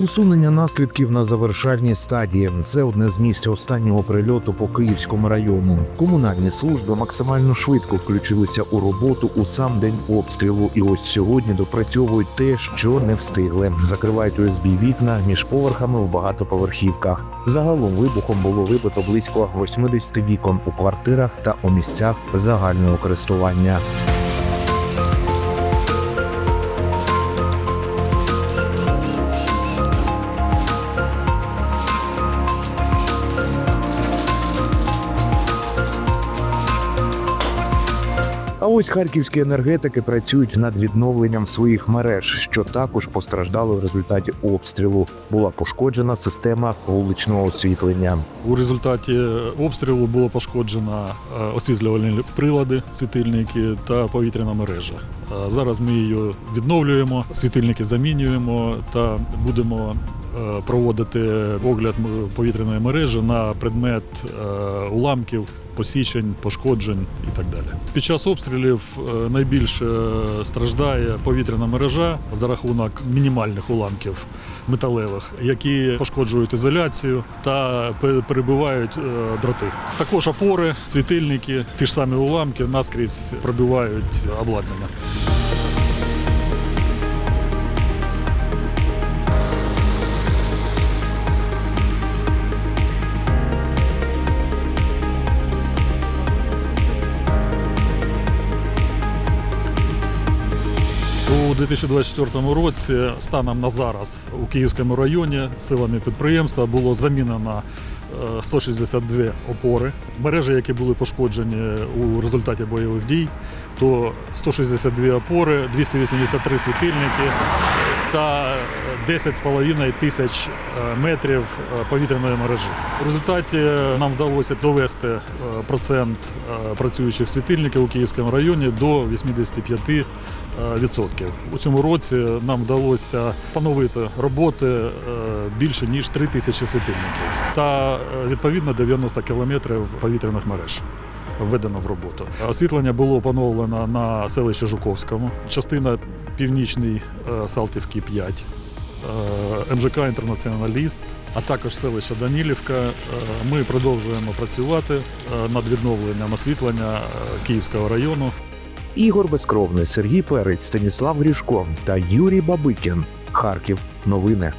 Усунення наслідків на завершальній стадії це одне з місць останнього прильоту по Київському району. Комунальні служби максимально швидко включилися у роботу у сам день обстрілу, і ось сьогодні допрацьовують те, що не встигли. Закривають ОСБ вікна між поверхами в багатоповерхівках. Загалом вибухом було вибито близько 80 вікон у квартирах та у місцях загального користування. А ось харківські енергетики працюють над відновленням своїх мереж, що також постраждали в результаті обстрілу. Була пошкоджена система вуличного освітлення. У результаті обстрілу було пошкоджено е, освітлювальні прилади, світильники та повітряна мережа. Е, Зараз ми її відновлюємо, світильники замінюємо та будемо е, проводити огляд повітряної мережі на предмет е, уламків, посічень, пошкоджень і так далі. Під час обстрілів е, найбільше страждає повітряна мережа за рахунок мінімальних уламків металевих, які пошкоджують ізоляцію та пе- перебивають е, дроти. Також опори, світильники, ті ж самі уламки наскрізь пробивають обладнання. У 2024 році станом на зараз у Київському районі силами підприємства було замінено е, 162 опори. Мережі, які були пошкоджені у результаті бойових дій, то 162 опори, 283 світильники та 10,5 тисяч е, метрів е, повітряної мережі. У результаті нам вдалося довести е, процент е, працюючих світильників у Київському районі до 85 е, відсотків. У цьому році нам вдалося поновити роботи е, більше ніж 3 тисячі світильників та е, відповідно 90 кілометрів повітряних мереж. Введено в роботу. Освітлення було поновлено на селищі Жуковському, частина північний е, Салтівки 5, е, МЖК Інтернаціоналіст, а також селище Данілівка. Е, Ми продовжуємо працювати е, над відновленням освітлення е, Київського району. Ігор Безкровний, Сергій Перець, Станіслав Грішко та Юрій Бабикін. Харків. Новини.